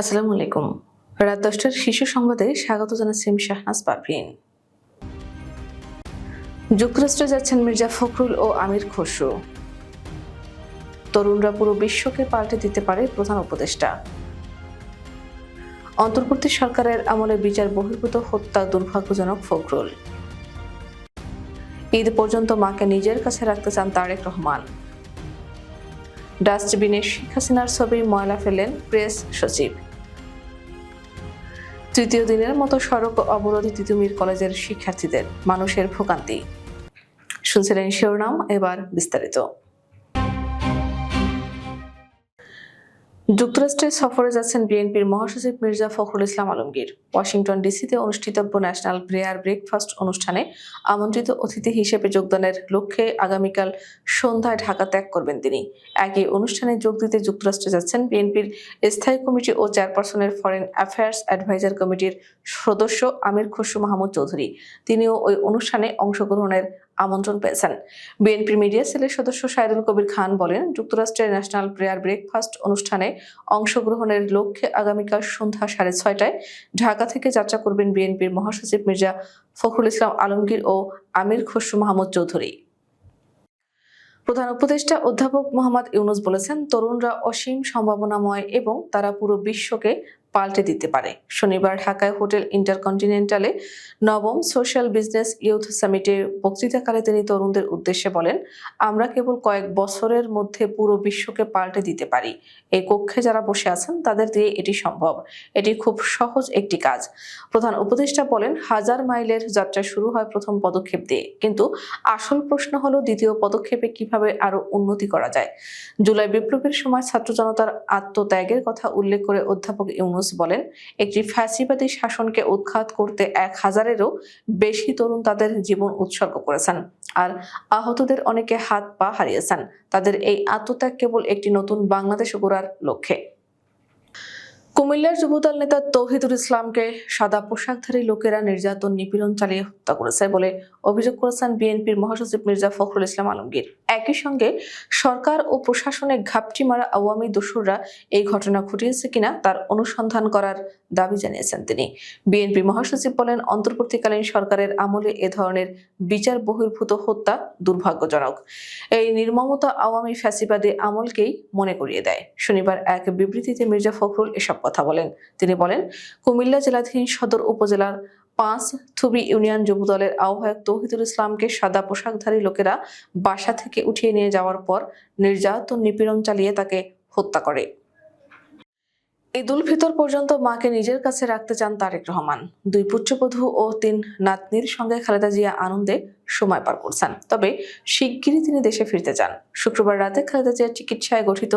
আসসালামু আলাইকুম। রাত দশটার শিশু সংবাদে স্বাগত জানাচ্ছি শাহনাজ পারভিন। যুক্তরাষ্ট্রে যাচ্ছেন মির্জা ফখরুল ও আমির খসরু। তরুণরা পুরো বিশ্বকে পাল্টে দিতে পারে প্রধান উপদেষ্টা। অন্তর্বর্তী সরকারের আমলে বিচার বহির্ভূত হত্যা দুর্ভাগ্যজনক ফখরুল। ঈদ পর্যন্ত মাকে নিজের কাছে রাখতে চান তারেক রহমান। ডাস্টবিনে শেখ হাসিনার ছবি ময়লা ফেলেন প্রেস সচিব। তৃতীয় দিনের মতো সড়ক অবরোধে তিতুমির কলেজের শিক্ষার্থীদের মানুষের ভোগান্তি। শুনছিলেন শিরোনাম এবার বিস্তারিত। যুক্তরাষ্ট্রে সফরে যাচ্ছেন বিএনপির মহাসচিব মির্জা ফখরুল ইসলাম আলমগীর। ওয়াশিংটন ডিসিতে অনুষ্ঠিতব্য ন্যাশনাল প্রেয়ার ব্রেকফাস্ট অনুষ্ঠানে আমন্ত্রিত অতিথি হিসেবে যোগদানের লক্ষ্যে আগামীকাল সন্ধ্যায় ঢাকা ত্যাগ করবেন তিনি। একই অনুষ্ঠানে যোগ দিতে যুক্তরাষ্ট্রে যাচ্ছেন বিএনপির স্থায়ী কমিটি ও চেয়ারপারসনের ফরেন অ্যাফেয়ার্স অ্যাডভাইজার কমিটির সদস্য আমির খসরু মাহমুদ চৌধুরী। তিনিও ওই অনুষ্ঠানে অংশগ্রহণের আমন্ত্রণ পেয়েছেন। বিএনপির মিডিয়া সেলের সদস্য সাইদুল কবির খান বলেন, যুক্তরাষ্ট্রের ন্যাশনাল প্রেয়ার ব্রেকফাস্ট অনুষ্ঠানে অংশগ্রহণের লক্ষ্যে আগামীকাল সন্ধ্যা সাড়ে ছয়টায় ঢাকা থেকে যাত্রা করবেন বিএনপির মহাসচিব মির্জা ফখরুল ইসলাম আলমগীর ও আমির খসরু মাহমুদ চৌধুরী। প্রধান উপদেষ্টা অধ্যাপক মোহাম্মদ ইউনুস বলেছেন, তরুণরা অসীম সম্ভাবনাময় এবং তারা পুরো বিশ্বকে পাল্টে দিতে পারে। শনিবার ঢাকায় হোটেল ইন্টারকন্টিনেন্টালে নবম সোশ্যাল বিজনেস ইউথ সামিটে বক্তৃতাকালে তিনি তরুণদের উদ্দেশ্যে বলেন, আমরা কেবল কয়েক বছরের মধ্যে পুরো বিশ্বকে পাল্টে দিতে পারি। এই কক্ষে যারা বসে আছেন, তাদের দিয়ে এটি সম্ভব। এটি খুব সহজ একটি কাজ। প্রধান উপদেষ্টা বলেন, হাজার মাইলের যাত্রা শুরু হয় প্রথম পদক্ষেপ দিয়ে। কিন্তু আসল প্রশ্ন হলো দ্বিতীয় পদক্ষেপে কীভাবে আরও উন্নতি করা যায়? জুলাই বিপ্লবের সময় ছাত্র জনতার আত্মত্যাগের কথা উল্লেখ করে অধ্যাপক ইউনুস বলেন, একটি ফ্যাসিবাদী শাসনকে উৎখাত করতে এক হাজারেরও বেশি তরুণ তাদের জীবন উৎসর্গ করেছেন। আর আহতদের অনেকে হাত পা হারিয়েছেন। তাদের এই আত্মত্যাগ কেবল একটি নতুন বাংলাদেশ গড়ার লক্ষ্যে। কুমিল্লার যুবদল নেতা তৌহিদুল ইসলামকে সাদা পোশাকধারী লোকেরা নির্যাতন নিপীড়ন চালিয়ে হত্যা করেছে বলে অভিযোগ করেছেন বিএনপির মহাসচিব মির্জা ফখরুল ইসলাম আলমগীর। একই সঙ্গে সরকার ও প্রশাসনে ঘাপটি মারা আওয়ামী দোসররা এই ঘটনা ঘটিয়েছে কিনা তার অনুসন্ধান করার দাবি জানিয়েছেন তিনি। বিএনপি মহাসচিব বলেন, অন্তর্বর্তীকালীন সরকারের আমলে এ ধরনের বিচার বহির্ভূত হত্যা দুর্ভাগ্যজনক। এই নির্মমতা আওয়ামী ফ্যাসিবাদী আমলকেই মনে করিয়ে দেয়। শনিবার এক বিবৃতিতে মির্জা ফখরুল এসব কথা বলেন। তিনি বলেন, কুমিল্লা জেলাধীন সদর উপজেলার পাঁচ থুবি ইউনিয়ন যুব দলের আহ্বায়ক তৌহিদুল ইসলামকে সাদা পোশাকধারী লোকেরা বাসা থেকে উঠিয়ে নিয়ে যাওয়ার পর নির্যাতন নিপীড়ন চালিয়ে তাকে হত্যা করে। ঈদুল ফিতর পর্যন্ত মাকে নিজের কাছে রাখতে চান তারেক রহমান। দুই পুত্রবধূ ও তিন নাতনির সঙ্গে খালেদা জিয়া আনন্দে সময় পার করছেন। তবে শিগগিরই তিনি দেশে ফিরতে চান। শুক্রবার রাতে খালেদা জিয়ার চিকিৎসায় গঠিত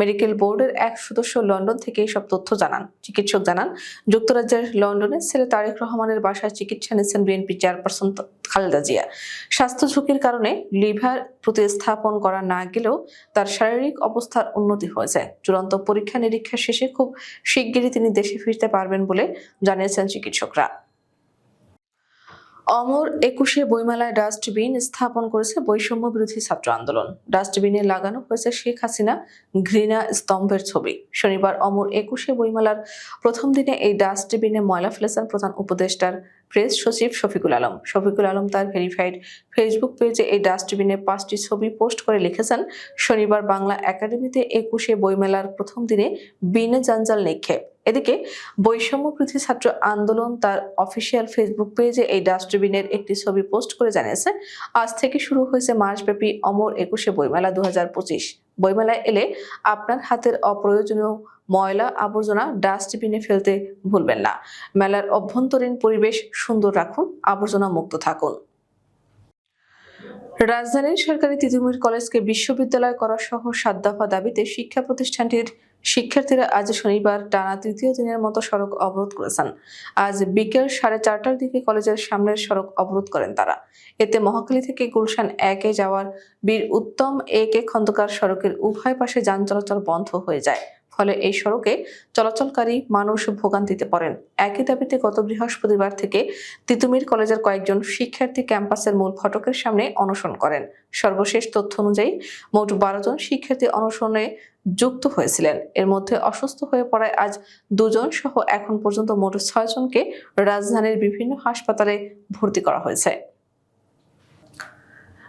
মেডিকেল বোর্ডের এক সদস্য লন্ডন থেকে এসব তথ্য জানান। চিকিৎসক জানান, যুক্তরাজ্যের লন্ডনে ছেলে তারেক রহমানের বাসায় চিকিৎসা নিচ্ছেন বিএনপি চেয়ারপারসন খালেদা জিয়া। স্বাস্থ্য ঝুঁকির কারণে লিভার প্রতিস্থাপন করা না গেলেও তার শারীরিক অবস্থার উন্নতি হয়েছে। চূড়ান্ত পরীক্ষা নিরীক্ষা শেষে খুব শিগগিরই তিনি দেশে ফিরতে পারবেন বলে জানিয়েছেন চিকিৎসকরা। অমর একুশে বইমেলায় ডাস্টবিন স্থাপন করেছে বৈষম্য বিরোধী ছাত্র আন্দোলন। ডাস্টবিনে লাগানো হয়েছে শেখ হাসিনা ঘৃণা স্তম্ভের ছবি। শনিবার অমর একুশে বইমেলার প্রথম দিনে এই ডাস্টবিনে ময়লা ফেলেছেন প্রধান উপদেষ্টার প্রেস সচিব শফিকুল আলম। শফিকুল আলম তার ভেরিফাইড ফেসবুক পেজে এই ডাস্টবিনে পাঁচটি ছবি পোস্ট করে লিখেছেন, শনিবার বাংলা একাডেমিতে একুশে বইমেলার প্রথম দিনে বিনে জঞ্জাল নিক্ষেপ। এদিকে বৈষম্য পৃথিবী ছাত্র আন্দোলন তার অফিসিয়াল ফেসবুক পেজে এই ডাস্টবিনের একটি ছবি পোস্ট করে জানিয়েছে, আজ থেকে শুরু হয়েছে মাসব্যাপী অমর একুশে বইমেলা দুহাজার পঁচিশ। বইমেলায় এলে আপনার হাতের অপ্রয়োজনীয় ময়লা আবর্জনা ডাস্টবিনে ফেলতে ভুলবেন না। মেলার অভ্যন্তরীণ পরিবেশ সুন্দর রাখুন, আবর্জনা মুক্ত থাকুন। রাজধানীর সরকারি তিতুমির কলেজকে বিশ্ববিদ্যালয় করা সহ সাত দফা দাবিতে শিক্ষা প্রতিষ্ঠানটির শিক্ষার্থীরা আজ শনিবার টানা তৃতীয় দিনের মতো সড়ক অবরোধ করেছেন। আজ বিকেল সাড়ে চারটার দিকে কলেজের সামনের সড়ক অবরোধ করেন তারা। এতে মহাখালী থেকে গুলশান একে যাওয়ার বীর উত্তম এ কে খন্দকার সড়কের উভয় পাশে যান চলাচল বন্ধ হয়ে যায়। ফলে এই সড়কে চলাচলকারী মানুষ ভোগান্তিতে পড়েন। একই দাবিতে গত বৃহস্পতিবার থেকে তিতুমির কলেজের কয়েকজন শিক্ষার্থী ক্যাম্পাসের মূল ফটকের সামনে অনশন করেন। সর্বশেষ তথ্য অনুযায়ী, মোট বারো জন শিক্ষার্থী অনশনে যুক্ত হয়েছিলেন। এর মধ্যে অসুস্থ হয়ে পড়ায় আজ দুজন সহ এখন পর্যন্ত মোট ছয় জনকে রাজধানীর বিভিন্ন হাসপাতালে ভর্তি করা হয়েছে।